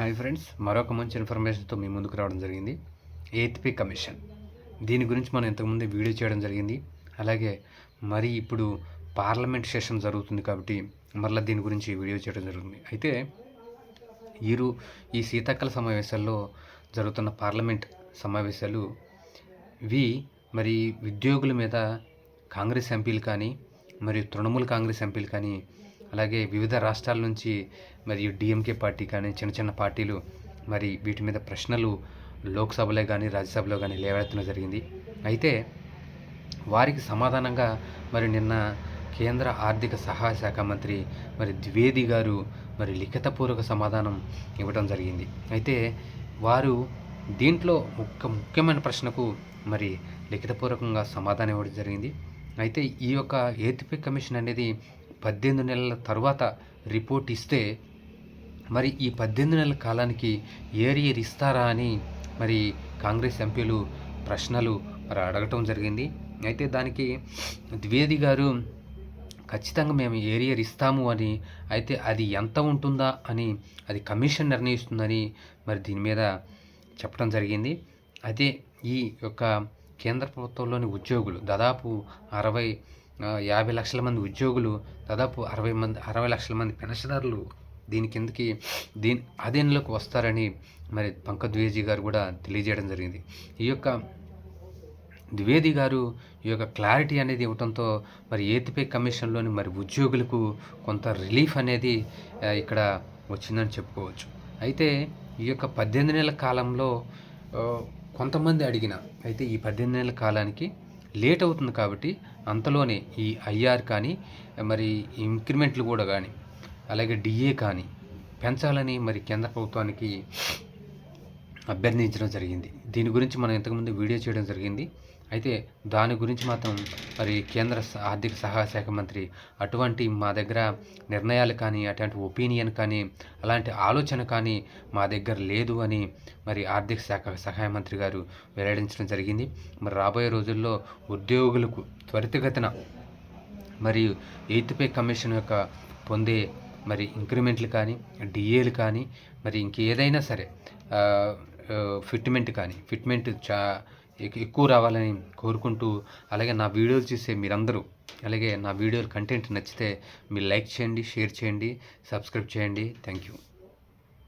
Hi friends మరొక మంచి ఇన్ఫర్మేషన్తో మీ ముందుకు రావడం జరిగింది. Eighth pay commission. దీని గురించి మనం ఇంతకుముందే వీడియో చేయడం జరిగింది. అలాగే మరి ఇప్పుడు పార్లమెంట్ సెషన్ జరుగుతుంది కాబట్టి మరలా దీని గురించి వీడియో చేయడం జరుగుతుంది. అయితే ఈరు ఈ శీతాకాల సమావేశాల్లో జరుగుతున్న పార్లమెంట్ సమావేశాలు వి మరి ఉద్యోగుల మీద కాంగ్రెస్ ఎంపీలు కానీ మరియు తృణమూల్ కాంగ్రెస్ ఎంపీలు కానీ అలాగే వివిధ రాష్ట్రాల నుంచి మరియు డిఎంకే పార్టీ కానీ చిన్న చిన్న పార్టీలు మరి వీటి మీద ప్రశ్నలు లోక్సభలో కానీ రాజ్యసభలో కానీ లేవనెత్తడం జరిగింది. అయితే వారికి సమాధానంగా మరి నిన్న కేంద్ర ఆర్థిక సహాయ శాఖ మంత్రి మరి ద్వివేది గారు మరి లిఖితపూర్వక సమాధానం ఇవ్వడం జరిగింది. అయితే వారు దీంట్లో ముఖ్య ముఖ్యమైన ప్రశ్నకు మరి లిఖితపూర్వకంగా సమాధానం ఇవ్వడం జరిగింది. అయితే ఈ యొక్క ఏతిపి కమిషన్ అనేది పద్దెనిమిది నెలల తర్వాత రిపోర్ట్ ఇస్తే మరి ఈ పద్దెనిమిది నెలల కాలానికి ఏరియర్ ఇస్తారా అని మరి కాంగ్రెస్ ఎంపీలు ప్రశ్నలు మరి అడగటం జరిగింది. అయితే దానికి ద్వివేది గారు ఖచ్చితంగా మేము ఏరియర్ ఇస్తాము అని అయితే అది ఎంత ఉంటుందా అని అది కమిషన్ నిర్ణయిస్తుందని మరి దీని మీద చెప్పడం జరిగింది. అయితే ఈ యొక్క కేంద్ర ప్రభుత్వంలోని ఉద్యోగులు దాదాపు అరవై యాభై లక్షల మంది ఉద్యోగులు దాదాపు అరవై మంది అరవై లక్షల మంది పెన్షనర్లు దీని కిందకి దీని అధీనంలోకి వస్తారని మరి పంకజ్ ద్వేజీ గారు కూడా తెలియజేయడం జరిగింది. ఈ యొక్క ద్వివేది గారు ఈ యొక్క క్లారిటీ అనేది ఇవ్వడంతో మరి ఏతిపై కమిషన్లోని మరి ఉద్యోగులకు కొంత రిలీఫ్ అనేది ఇక్కడ వచ్చిందని చెప్పుకోవచ్చు. అయితే ఈ యొక్క పద్దెనిమిది నెలల కాలంలో కొంతమంది అడిగిన అయితే ఈ పద్దెనిమిది నెలల కాలానికి లేట్ అవుతుంది కాబట్టి అంతలోనే ఈ ఐఆర్ కానీ మరి ఇంక్రిమెంట్లు కూడా కానీ అలాగే డిఏ కానీ పెంచాలని మరి కేంద్ర ప్రభుత్వానికి అభ్యర్థించడం జరిగింది. దీని గురించి మనం ఇంతకుముందు వీడియో చేయడం జరిగింది. అయితే దాని గురించి మాత్రం మరి కేంద్ర ఆర్థిక సహాయ శాఖ మంత్రి అటువంటి మా దగ్గర నిర్ణయాలు కానీ అటువంటి ఒపీనియన్ కానీ అలాంటి ఆలోచన కానీ మా దగ్గర లేదు అని మరి ఆర్థిక శాఖ సహాయ మంత్రి గారు వెల్లడించడం జరిగింది. మరి రాబోయే రోజుల్లో ఉద్యోగులకు త్వరితగతిన మరియు ఎయిత్ పే కమిషన్ యొక్క పొందే మరి ఇంక్రిమెంట్లు కానీ డిఏలు కానీ మరి ఇంకేదైనా సరే ఫిట్మెంట్ కానీ ఫిట్మెంట్ చా ఎక్కువ రావాలని కోరుకుంటూ అలాగే నా వీడియోలు చూసే మీరందరూ అలాగే నా వీడియోలు కంటెంట్ నచ్చితే మీరు లైక్ చేయండి షేర్ చేయండి సబ్స్క్రైబ్ చేయండి. Thank you.